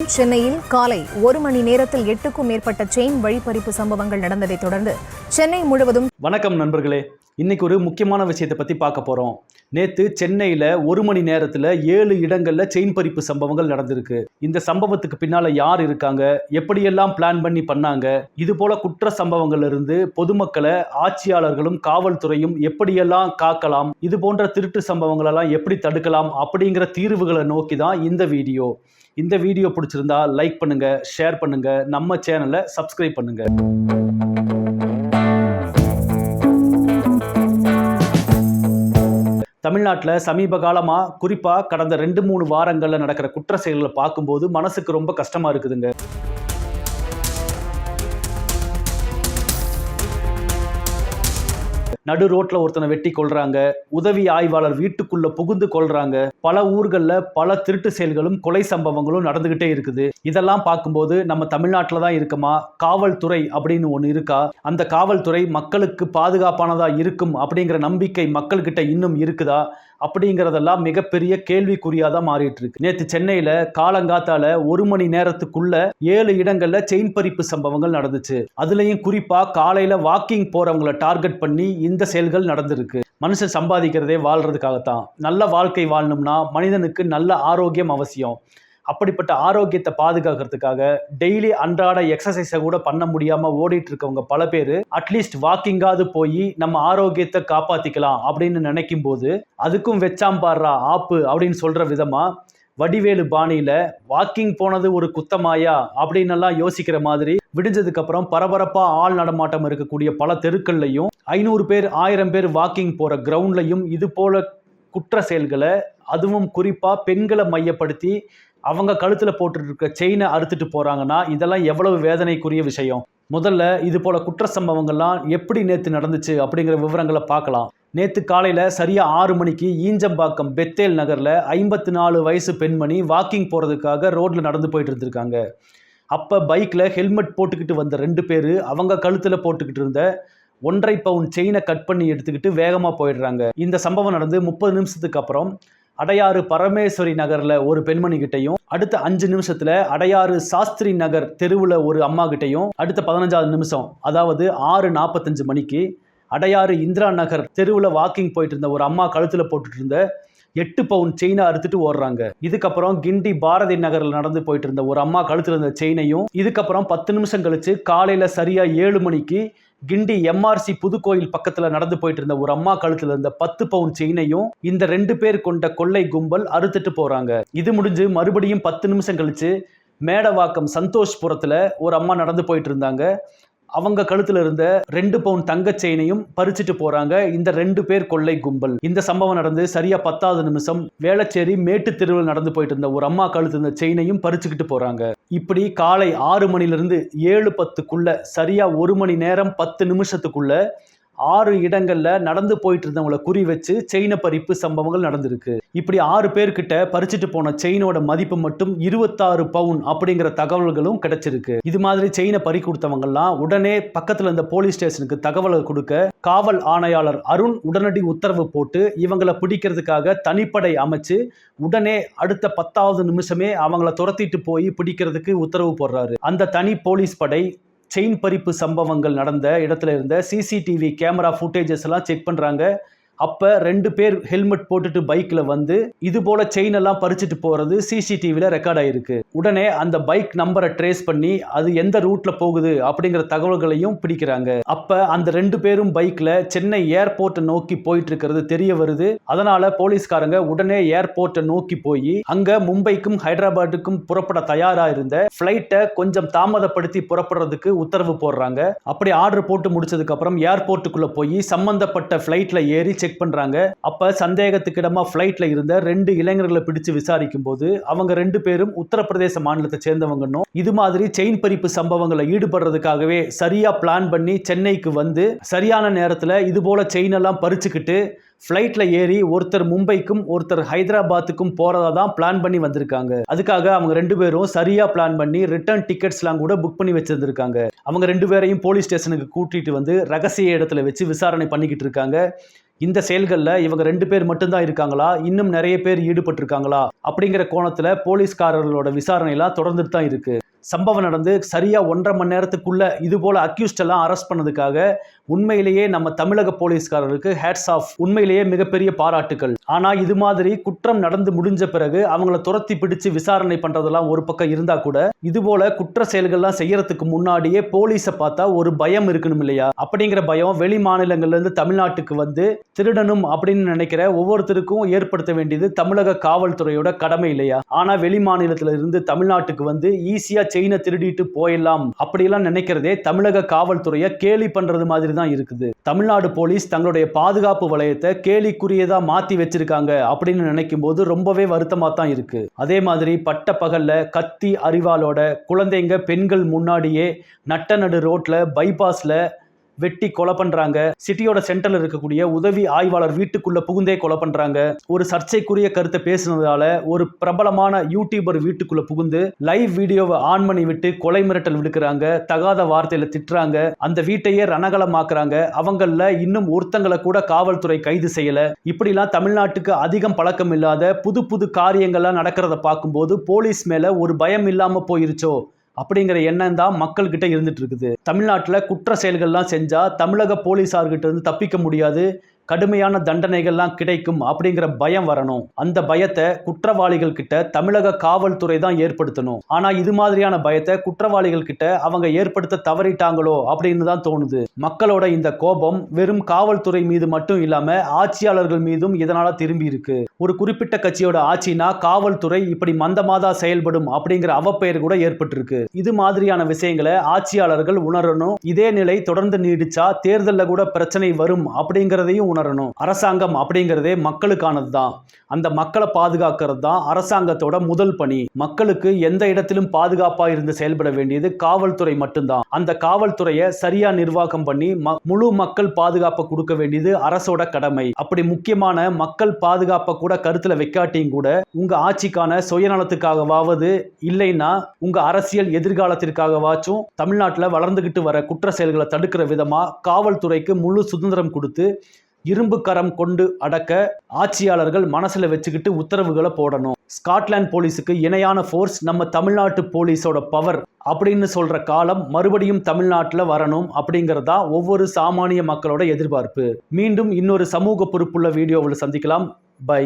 சென்னையில் காலை ஒரு மணி நேரத்தில் எட்டுக்கும் மேற்பட்ட செயின் வழிப்பறிப்பு சம்பவங்கள் நடந்ததை தொடர்ந்து சென்னை முழுவதும் வணக்கம் நண்பர்களே. இன்னைக்கு ஒரு முக்கியமான விஷயத்தை பற்றி பார்க்க போகிறோம் நேற்று சென்னையில் ஒரு மணி நேரத்தில் ஏழு இடங்களில் செயின் பறிப்பு சம்பவங்கள் நடந்திருக்கு. இந்த சம்பவத்துக்கு பின்னால் யார் இருக்காங்க? எப்படியெல்லாம் பிளான் பண்ணி பண்ணாங்க? இது போல குற்ற சம்பவங்கள்ல இருந்து பொதுமக்களை ஆட்சியாளர்களும் காவல்துறையும் எப்படியெல்லாம் காக்கலாம்? இது போன்ற திருட்டு சம்பவங்களெல்லாம் எப்படி தடுக்கலாம்? அப்படிங்கிற தீர்வுகளை நோக்கி தான் இந்த வீடியோ. இந்த வீடியோ பிடிச்சிருந்தா லைக் பண்ணுங்கள் ஷேர் பண்ணுங்கள் நம்ம சேனலை சப்ஸ்கிரைப் பண்ணுங்கள் தமிழ்நாட்டில் சமீப காலமாக குறிப்பாக கடந்த ரெண்டு மூணு வாரங்களில் நடக்கிற குற்ற செயல்களை பார்க்கும்போது மனசுக்கு ரொம்ப கஷ்டமாக இருக்குதுங்க. நடு ரோட்ல ஒருத்தனை வெட்டி கொள்றாங்க உதவி ஆய்வாளர் வீட்டுக்குள்ள புகுந்து கொள்றாங்க பல ஊர்களில் பல திருட்டு செயல்களும் கொலை சம்பவங்களும் நடந்துகிட்டே இருக்குது. இதெல்லாம் பார்க்கும்போது நம்ம தமிழ்நாட்டில் தான் இருக்குமா? காவல்துறை அப்படின்னு ஒன்று இருக்கா? அந்த காவல்துறை மக்களுக்கு பாதுகாப்பானதாக இருக்கும் அப்படிங்கிற நம்பிக்கை மக்கள்கிட்ட இன்னும் இருக்குதா? அப்படிங்கிறதெல்லாம் மிகப்பெரிய கேள்விக்குறியாக தான் மாறிட்டு இருக்கு நேற்று சென்னையில் காலங்காத்தால ஒரு மணி நேரத்துக்குள்ள ஏழு இடங்கள்ல செயின் பறிப்பு சம்பவங்கள் நடந்துச்சு. அதுலயும் குறிப்பா காலையில வாக்கிங் போகிறவங்கள டார்கெட் பண்ணி இந்த செயல்கள் நடந்திருக்கு. மனுஷன் சம்பாதிக்கிறதே வாழ்றதுக்காகத்தான். நல்ல வாழ்க்கை வாழணும்னா மனிதனுக்கு நல்ல ஆரோக்கியம் அவசியம். அப்படிப்பட்ட ஆரோக்கியத்தை பாதுகாக்கிறதுக்காக டெய்லி அன்றாட எக்ஸசைஸை கூட பண்ண முடியாம ஓடிட்டு இருக்கவங்க பல பேர் அட்லீஸ்ட் வாக்கிங்காவது போய் நம்ம ஆரோக்கியத்தை காப்பாத்திக்கலாம் அப்படின்னு நினைக்கும் போது அதுக்கும் வெச்சாம் பாடுறா ஆப்பு அப்படின்னு சொல்ற விதமா வடிவேலு பாணியில வாக்கிங் போனது ஒரு குத்தமாயா அப்படின்னு எல்லாம் யோசிக்கிற மாதிரி விடிஞ்சதுக்கு அப்புறம் பரபரப்பா ஆள் நடமாட்டம் இருக்கக்கூடிய பல தெருக்கள்லையும் ஐநூறு பேர் ஆயிரம் பேர் வாக்கிங் போற கிரவுண்ட்லையும் இது போல குற்ற செயல்களை அதுவும் குறிப்பா பெண்களை மையப்படுத்தி அவங்க கழுத்தில் போட்டுட்டு இருக்க செயினை அறுத்துட்டு போகிறாங்கன்னா இதெல்லாம் எவ்வளவு வேதனைக்குரிய விஷயம். முதல்ல இது போல குற்ற சம்பவங்கள்லாம் எப்படி நேற்று நடந்துச்சு அப்படிங்கிற விவரங்களை பார்க்கலாம். நேற்று காலையில் சரியாக ஆறு மணிக்கு ஈஞ்சம்பாக்கம் பெத்தேல் நகரில் ஐம்பத்தி நாலு வயசு பெண்மணி வாக்கிங் போகிறதுக்காக ரோட்டில் நடந்து போயிட்டு இருந்திருக்காங்க. அப்போ பைக்கில் ஹெல்மெட் போட்டுக்கிட்டு வந்த ரெண்டு பேர் அவங்க கழுத்தில் போட்டுக்கிட்டு இருந்த ஒன்றரை பவுன் செயினை கட் பண்ணி எடுத்துக்கிட்டு வேகமாக போயிடுறாங்க. இந்த சம்பவம் நடந்து முப்பது நிமிஷத்துக்கு அப்புறம் அடையாறு பரமேஸ்வரி நகரில் ஒரு பெண்மணி கிட்டையும் அடுத்த அஞ்சு நிமிஷத்தில் அடையாறு சாஸ்திரி நகர் தெருவில் ஒரு அம்மா கிட்டையும் அடுத்த பதினஞ்சாவது நிமிஷம் அதாவது ஆறு நாற்பத்தஞ்சு மணிக்கு அடையாறு இந்திரா நகர் தெருவில் வாக்கிங் போயிட்டு இருந்த ஒரு அம்மா கழுத்தில் போட்டுட்டு இருந்த எட்டு பவுன் செயினை அறுத்துட்டு ஓடுறாங்க. இதுக்கப்புறம் கிண்டி பாரதி நகரில் நடந்து போயிட்டு இருந்த ஒரு அம்மா கழுத்தில் இருந்த செயினையும் இதுக்கப்புறம் பத்து நிமிஷம் கழிச்சு காலையில் சரியாக ஏழு மணிக்கு கிண்டி எம்ஆர்சி புதுக்கோயில் பக்கத்தில் நடந்து போயிட்டு இருந்த ஒரு அம்மா கழுத்தில் இருந்த பத்து பவுன் செயினையும் இந்த ரெண்டு பேர் கொண்ட கொள்ளை கும்பல் அறுத்துட்டு போறாங்க. இது முடிஞ்சு மறுபடியும் பத்து நிமிஷம் கழிச்சு மேடவாக்கம் சந்தோஷ்புரத்தில் ஒரு அம்மா நடந்து போயிட்டு இருந்தாங்க அவங்க கழுத்துல இருந்த ரெண்டு பவுன் தங்க செயினையும் பறிச்சுட்டு போறாங்க. இந்த ரெண்டு பேர் கொள்ளை கும்பல். இந்த சம்பவம் நடந்து சரியா பத்தாவது நிமிஷம். வேளச்சேரி மேட்டு தெருவில் நடந்து போயிட்டு இருந்த ஒரு அம்மா கழுத்து இருந்த செயினையும் பறிச்சுக்கிட்டு போறாங்க. இப்படி காலை ஆறு மணிலிருந்து ஏழு பத்துக்குள்ள சரியா ஒரு மணி நேரம் பத்து நிமிஷத்துக்குள்ள ஆறு இடங்கள்ல நடந்து போயிட்டு இருந்தவங்களை குறி வச்சு செயினை பறிப்பு சம்பவங்கள் நடந்திருக்கு. இப்படி ஆறு பேர்கிட்ட பறிச்சுட்டு போன செயினோட மதிப்பு மட்டும் இருபத்தாறு பவுன் அப்படிங்கிற தகவல்களும் கிடைச்சிருக்கு. இது மாதிரி செயினை பறி கொடுத்தவங்கலாம் உடனே பக்கத்துல இருந்த போலீஸ் ஸ்டேஷனுக்கு தகவலை கொடுக்க காவல் ஆணையாளர் அருண் உடனடி உத்தரவு போட்டு இவங்களை பிடிக்கிறதுக்காக தனிப்படை அமைச்சு உடனே அடுத்த பத்தாவது நிமிஷமே அவங்கள துரத்திட்டு போய் பிடிக்கிறதுக்கு உத்தரவு போடுறாரு. அந்த தனி போலீஸ் படை செயின் பறிப்பு சம்பவங்கள் நடந்த இடத்துல இருந்த சிசிடிவி கேமரா ஃபுட்டேஜஸ் எல்லாம் செக் பண்ணுறாங்க அப்போ ரெண்டு பேர் ஹெல்மெட் போட்டுட்டு பைக்கில் வந்து இது போல செயின் எல்லாம் பறிச்சுட்டு போகிறது சிசிடிவியில் ரெக்கார்ட் ஆகிருக்கு உடனே அந்த பைக் நம்பரை ட்ரேஸ் பண்ணி அது எந்த ரூட்டில் போகுது அப்படிங்கிற தகவல்களையும் பிடிக்கிறாங்க. அப்போ அந்த ரெண்டு பேரும் பைக்கில் சென்னை ஏர்போர்ட்டை நோக்கி போயிட்டு இருக்கிறது தெரிய வருது. அதனால போலீஸ்காரங்க உடனே ஏர்போர்ட்டை நோக்கி போய் அங்கே மும்பைக்கும் ஹைதராபாத்துக்கும் புறப்பட தயாராக இருந்த ஃப்ளைட்டை கொஞ்சம் தாமதப்படுத்தி புறப்படுறதுக்கு உத்தரவு போடுறாங்க. அப்படி ஆர்டர் போட்டு முடிச்சதுக்கு அப்புறம் ஏர்போர்ட்டுக்குள்ள போய் சம்பந்தப்பட்ட ஃப்ளைட்ல ஏறி செக் செக் பண்றாங்க. அப்போ சந்தேகத்துக்கிடமா ஃப்ளைட்டில் இருந்த ரெண்டு இளைஞர்களை பிடிச்சு விசாரிக்கும் போது அவங்க ரெண்டு பேரும் உத்தரப்பிரதேச மாநிலத்தை சேர்ந்தவங்கன்னும் இது மாதிரி செயின் பறிப்பு சம்பவங்களை ஈடுபடுறதுக்காகவே சரியா பிளான் பண்ணி சென்னைக்கு வந்து சரியான நேரத்தில் இது போல செயின் எல்லாம் பறிச்சுக்கிட்டு ஃப்ளைட்டில் ஏறி ஒருத்தர் மும்பைக்கும் ஒருத்தர் ஹைதராபாத்துக்கும் போகிறதா தான் பிளான் பண்ணி வந்திருக்காங்க. அதுக்காக அவங்க ரெண்டு பேரும் சரியாக பிளான் பண்ணி ரிட்டர்ன் டிக்கெட்ஸ்லாம் கூட புக் பண்ணி வச்சுருந்துருக்காங்க. அவங்க ரெண்டு பேரையும் போலீஸ் ஸ்டேஷனுக்கு கூட்டிகிட்டு வந்து ரகசிய இடத்துல வச்சு விசாரணை பண்ணிக்கிட்டு இருக்காங்க. இந்த செயல்களில் இவங்க ரெண்டு பேர் மட்டும்தான் இருக்காங்களா? இன்னும் நிறைய பேர் ஈடுபட்டிருக்காங்களா? அப்படிங்கிற கோணத்தில் போலீஸ்காரர்களோட விசாரணையெல்லாம் தொடர்ந்துட்டு தான் இருக்கு. சம்பவம் நடந்து சரியா ஒன்றரை மணி நேரத்துக்குள்ளே இது போல் அக்யூஸ்டெல்லாம் அரெஸ்ட் பண்ணதுக்காக உண்மையிலேயே நம்ம தமிழக போலீஸ்காரருக்கு ஹேட்ஸ் ஆஃப் உண்மையிலேயே மிகப்பெரிய பாராட்டுகள் ஆனா இது மாதிரி குற்றம் நடந்து முடிஞ்ச பிறகு அவங்கள துரத்தி பிடிச்சு விசாரணை பண்றதெல்லாம் ஒரு பக்கம் இருந்தா கூட இது போல குற்ற செயல்கள்லாம் செய்யறதுக்கு முன்னாடியே போலீஸை பார்த்தா ஒரு பயம் இருக்கணும் இல்லையா? அப்படிங்கிற பயம் வெளி மாநிலங்கள்ல இருந்து தமிழ்நாட்டுக்கு வந்து திருடணும் அப்படின்னு நினைக்கிற ஒவ்வொருத்தருக்கும் ஏற்படுத்த வேண்டியது தமிழக காவல்துறையோட கடமை இல்லையா? ஆனா வெளி மாநிலத்துல இருந்து தமிழ்நாட்டுக்கு வந்து ஈஸியா செயினை திருடிட்டு போயிடலாம் அப்படியெல்லாம் நினைக்கிறதே தமிழக காவல்துறையை கேலி பண்றது மாதிரி தான் இருக்குது. தமிழ்நாடு போலீஸ் தங்களுடைய பாதுகாப்பு வளையத்தை கேலிக்குரியதா மாத்தி வச்சிருக்காங்க அப்படின்னு நினைக்கும் போது ரொம்பவே வருத்தமா தான் இருக்கு. அதே மாதிரி பட்ட பகல்ல கத்தி அறிவாலோட குழந்தைங்க பெண்கள் முன்னாடியே நட்ட நடு ரோட்ல பைபாஸ்ல வெட்டி கொலை பண்றாங்க. சிட்டியோட சென்டர்ல இருக்கக்கூடிய உதவி ஆய்வாளர் வீட்டுக்குள்ள புகுந்தே கொலை பண்றாங்க. ஒரு சர்ச்சைக்குரிய கருத்தை பேசுனதால ஒரு பிரபலமான யூடியூபர் வீட்டுக்குள்ள புகுந்து லைவ் வீடியோவை ஆன் பண்ணி விட்டு கொலை மிரட்டல் விடுக்கிறாங்க. தகாத வார்த்தையில திட்டுறாங்க. அந்த வீட்டையே ரணகலமாக்குறாங்க. அவங்கள இன்னும் ஒருத்தங்களை கூட காவல்துறை கைது செய்யல. இப்படிலாம் தமிழ்நாட்டுக்கு அதிகம் பழக்கம் இல்லாத புது புது காரியங்கள்லாம் நடக்கிறத பார்க்கும்போது போலீஸ் மேல ஒரு பயம் இல்லாம போயிருச்சோ? அப்படிங்கிற எண்ணம் தான் மக்கள்கிட்ட இருந்துட்டு இருக்குது. தமிழ்நாட்டில் குற்ற செயல்கள்லாம் செஞ்சா தமிழக போலீஸார்கிட்ட இருந்து தப்பிக்க முடியாது. கடுமையான தண்டனைகள்லாம் கிடைக்கும் அப்படிங்கிற பயம் வரணும். அந்த பயத்தை குற்றவாளிகள் கிட்ட தமிழக காவல்துறை தான் ஏற்படுத்தணும். ஆனா இது மாதிரியான பயத்தை குற்றவாளிகள் கிட்ட அவங்க ஏற்படுத்த தவறிட்டாங்களோ அப்படின்னு தான் தோணுது. மக்களோட இந்த கோபம் வெறும் காவல்துறை மீது மட்டும் இல்லாம ஆட்சியாளர்கள் மீதும் இதனால திரும்பி இருக்கு. ஒரு குறிப்பிட்ட கட்சியோட ஆட்சினா காவல்துறை இப்படி மந்தமாதா செயல்படும் அப்படிங்கிற அவப்பெயர் கூட ஏற்பட்டிருக்கு. இது மாதிரியான விஷயங்களை ஆட்சியாளர்கள் உணரணும். இதே நிலை தொடர்ந்து நீடிச்சா தேர்தலில் கூட பிரச்சனை வரும் அப்படிங்கிறதையும் உணரணும். அரசாங்கம் அப்படிங்கிறதே மக்களுக்கானது தான் அந்த மக்களை பாதுகாக்கிறது தான் அரசாங்கத்தோட முதல் பணி. மக்களுக்கு எந்த இடத்திலும் பாதுகாப்பாக இருந்து செயல்பட வேண்டியது காவல்துறை மட்டும்தான். அந்த காவல்துறையை சரியா நிர்வாகம் பண்ணி ம- முழு மக்கள் பாதுகாப்பை கொடுக்க வேண்டியது அரசோட கடமை. அப்படி முக்கியமான மக்கள் பாதுகாப்பை கூட கருத்துல வைக்காட்டியும் கூட உங்க ஆட்சிக்கான சுயநலத்துக்காகவாவது இல்லைன்னா உங்க அரசியல் எதிர்காலத்திற்காகவாச்சும் தமிழ்நாட்டில் வளர்ந்துகிட்டு வர குற்ற செயல்களை தடுக்கிற விதமா காவல்துறைக்கு முழு சுதந்திரம் கொடுத்து இரும்பு கரம் கொண்டு அடக்க ஆட்சியாளர்கள் மனசுல வச்சுக்கிட்டு உத்தரவுகளை போடணும். ஸ்காட்லாந்து போலீஸுக்கு இணையான ஃபோர்ஸ் நம்ம தமிழ்நாட்டு போலீஸோட பவர் அப்படின்னு சொல்ற காலம் மறுபடியும் தமிழ்நாட்டில் வரணும் அப்படிங்கிறதா ஒவ்வொரு சாமானிய மக்களோட எதிர்பார்ப்பு. மீண்டும் இன்னொரு சமூக பொறுப்புள்ள வீடியோவில் சந்திக்கலாம். பை